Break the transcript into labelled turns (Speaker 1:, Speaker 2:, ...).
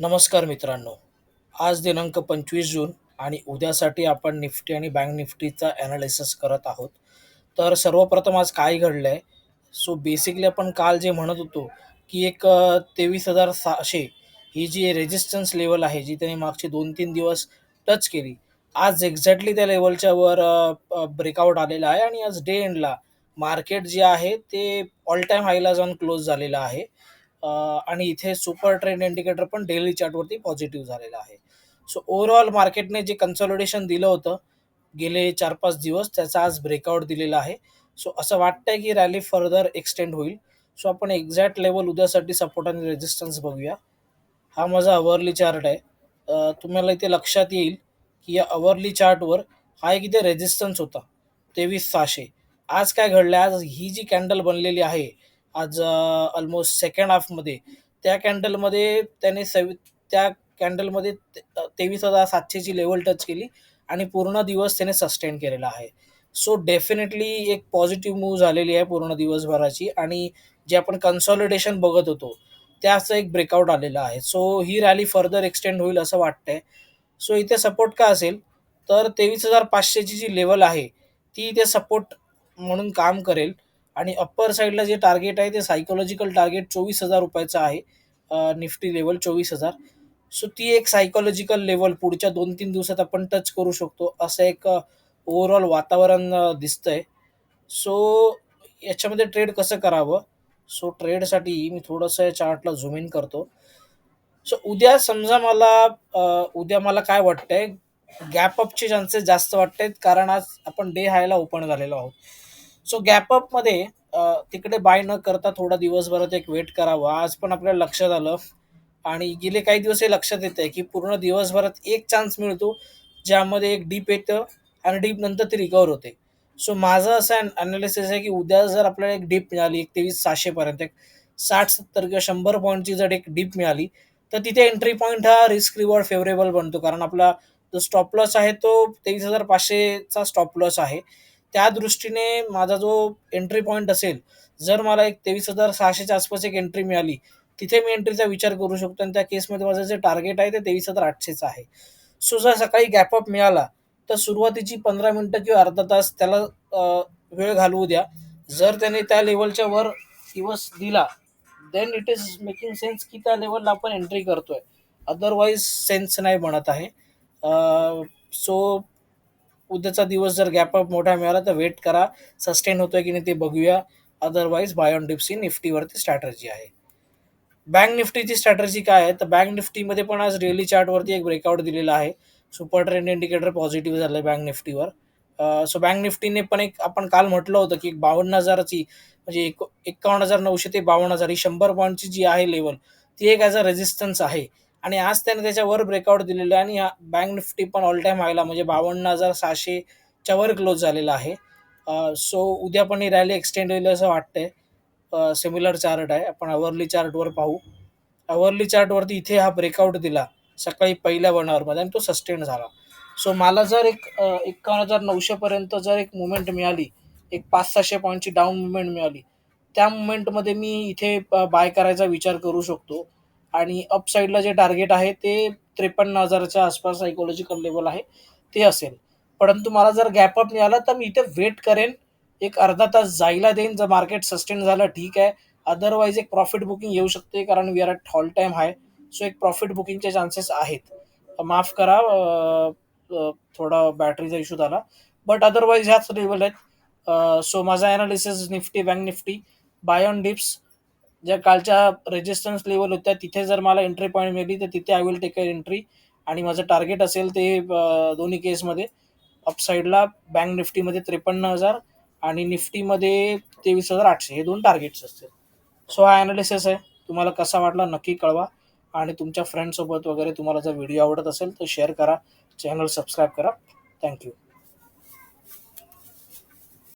Speaker 1: नमस्कार मित्रांनो. आज दिनांक पंचवीस जून आणि उद्यासाठी आपण निफ्टी आणि बँक निफ्टीचा ॲनालिसिस करत आहोत. तर सर्वप्रथम आज काय घडलं आहे सो बेसिकली आपण काल जे म्हणत होतो की एक तेवीस हजार सहाशे ही जी रेजिस्टन्स लेवल आहे जी त्यांनी मागचे दोन तीन दिवस टच केली आज एक्झॅक्टली त्या लेवलच्या वर ब्रेकआउट आलेला आहे आणि आज डे एंडला मार्केट जे आहे ते ऑल टाईम हायला जाऊन क्लोज झालेलं आहे. आणि इथे सुपर ट्रेंड इंडिकेटर पण डेली चार्टवरती पॉझिटिव्ह झालेला आहे. सो ओव्हरऑल मार्केटने जे कन्सॉलिडेशन दिलं होतं गेले चार पाच दिवस त्याचा आज ब्रेकआउट दिलेला आहे. सो असं वाटतंय की रॅली फर्दर एक्सटेंड होईल. सो आपण एक्झॅक्ट लेवल उद्यासाठी सपोर्ट आणि रेजिस्टन्स बघूया. हा माझा अवरली चार्ट आहे. तुम्हाला इथे लक्षात येईल की या अवरली चार्टवर हा एक इथे रेजिस्टन्स होता. तेवीस सहाशे. आज काय घडलं आज ही जी कॅन्डल बनलेली आहे आज ऑलमोस्ट सेकंड हाफमध्ये त्या कॅन्डलमध्ये त्याने सवि त्या कॅन्डलमध्ये तेवीस हजार सातशेची लेवल टच केली आणि पूर्ण दिवस त्याने सस्टेन केलेला आहे. सो डेफिनेटली एक पॉझिटिव्ह मूव्ह झालेली आहे पूर्ण दिवसभराची आणि जे आपण कन्सॉलिडेशन बघत होतो त्याचं एक ब्रेकआउट आलेलं आहे. सो ही रॅली फर्दर एक्सटेंड होईल असं वाटतंय. सो इथे सपोर्ट का असेल? तर तेवीस हजार पाचशेची जी लेवल आहे ती इथे सपोर्ट म्हणून काम करेल. आणि अप्पर साईडला जे टार्गेट आहे ते सायकोलॉजिकल टार्गेट चोवीस हजार रुपयाचं आहे. निफ्टी लेवल चोवीस हजार. सो ती एक सायकोलॉजिकल लेवल पुढच्या दोन तीन दिवसात आपण टच करू शकतो असं एक ओव्हरऑल वातावरण दिसतंय. सो याच्यामध्ये ट्रेड कसं करावं? सो ट्रेडसाठी मी थोडंसं या चार्टला झूम इन करतो. सो उद्या समजा मला उद्या मला काय वाटतंय? गॅप अपचे चान्सेस जास्त वाटत आहेत कारण आज आपण डे हायला ओपन झालेलो आहोत. सो गॅपअपमध्ये तिकडे बाय न करता थोडा दिवसभरात एक वेट करावा. आज पण आपल्याला लक्षात आलं. आणि गेले काही दिवस हे लक्षात येत आहे की पूर्ण दिवसभरात एक चान्स मिळतो ज्यामध्ये एक डीप येतं आणि डीप नंतर ती रिकवर होते. सो माझं असं अनालिसिस आहे की उद्या जर आपल्याला एक डीप मिळाली एक तेवीस सहाशेपर्यंत एक साठ सत्तर किंवा शंभर पॉईंटची जर एक डीप मिळाली तर तिथे एंट्री पॉईंट हा रिस्क रिवॉर्ड फेवरेबल बनतो. कारण आपला जो स्टॉप लॉस आहे तो तेवीस हजार पाचशेचा स्टॉप लॉस आहे. त्या दृष्टीने माझा जो एंट्री पॉईंट असेल जर मला एक तेवीस हजार सहाशेच्या आसपास एक एंट्री मिळाली तिथे मी एंट्रीचा विचार करू शकतो आणि त्या केसमध्ये माझं जे टार्गेट आहे ते तेवीस हजार आठशेचं आहे. सो जर सकाळी गॅपअप मिळाला तर सुरुवातीची पंधरा मिनटं किंवा अर्धा तास त्याला वेळ घालवू द्या. जर त्याने त्या लेवलच्या वर दिवस दिला then it is making sense की त्या लेवलला आपण एंट्री करतोय. अदरवाईज सेन्स नाही बनत आहे. सो उद्याचा दिवस जर गॅपअप मोठा मिळाला तर वेट करा. सस्टेन होतोय की नाही ते बघूया. अदरवाईज बाय ऑन डिप्स निफ्टीवरती स्ट्रॅटर्जी आहे. बँक निफ्टीची स्ट्रॅटर्जी काय आहे? तर बँक निफ्टीमध्ये पण आज डेली चार्टवरती एक ब्रेकआउट दिलेला आहे. सुपर ट्रेंड इंडिकेटर पॉझिटिव्ह झालं आहे बँक निफ्टीवर सो बँक निफ्टीने पण एक आपण काल म्हटलं होतं की एक बावन्न हजाराची म्हणजे एक एकावन्न हजार नऊशे ते बावन्न हजार ही शंभर पॉईंटची जी आहे लेवल ती एक ॲज अ रेजिस्टन्स आहे. आणि आज त्याने त्याच्यावर ब्रेकआउट दिलेलं आहे आणि बँक निफ्टी पण ऑल टाईम हायला म्हणजे बावन्न हजार सहाशेच्या वर क्लोज झालेला आहे. सो उद्या पण ही रॅली एक्सटेंड होईल असं वाटतंय. सिमिलर चार्ट आहे. आपण अवरली चार्टवर पाहू. अवरली चार्टवरती इथे हा ब्रेकआउट दिला. सकाळी पहिल्या वन आवरमध्ये आणि तो सस्टेन झाला. सो मला जर एक अ, एकावन्न हजार नऊशेपर्यंत जर एक मुवमेंट मिळाली एक पाच सहाशे पॉईंटची डाऊन मुवमेंट मिळाली त्या मुवमेंटमध्ये मी इथे बाय करायचा विचार करू शकतो. आणि अपसाईडला जे टार्गेट आहे ते त्रेपन्न हजाराच्या आसपास सायकोलॉजिकल लेवल आहे ते असेल. परंतु मला जर गॅपअप मिळाला तर मी इथे वेट करेन. एक अर्धा तास जायला देईन जर मार्केट सस्टेन झालं ठीक आहे. अदरवाईज एक प्रॉफिट बुकिंग येऊ शकते कारण we are at all time high so एक प्रॉफिट बुकिंगचे चान्सेस आहेत. माफ करा थोडा बॅटरीचा इश्यू झाला. बट अदरवाईज ह्याच लेवल आहेत. सो माझा analysis Nifty bank Nifty buy on dips ज्या कालच्या रेजिस्टन्स लेवल होत्या तिथे जर मला एंट्री पॉईंट मिळाली तर तिथे I will take a entry आणि माझं टार्गेट असेल ते दोन्ही केसमध्ये अपसाईडला बँक निफ्टीमध्ये त्रेपन्न हजार आणि निफ्टीमध्ये तेवीस हजार आठशे. हे दोन टार्गेट्स असतील. सो हा ॲनालिसिस आहे. तुम्हाला कसा वाटला नक्की कळवा. आणि तुमच्या फ्रेंडसोबत वगैरे तुम्हाला जर व्हिडिओ आवडत असेल तर शेअर करा. चॅनल सबस्क्राईब करा. थँक्यू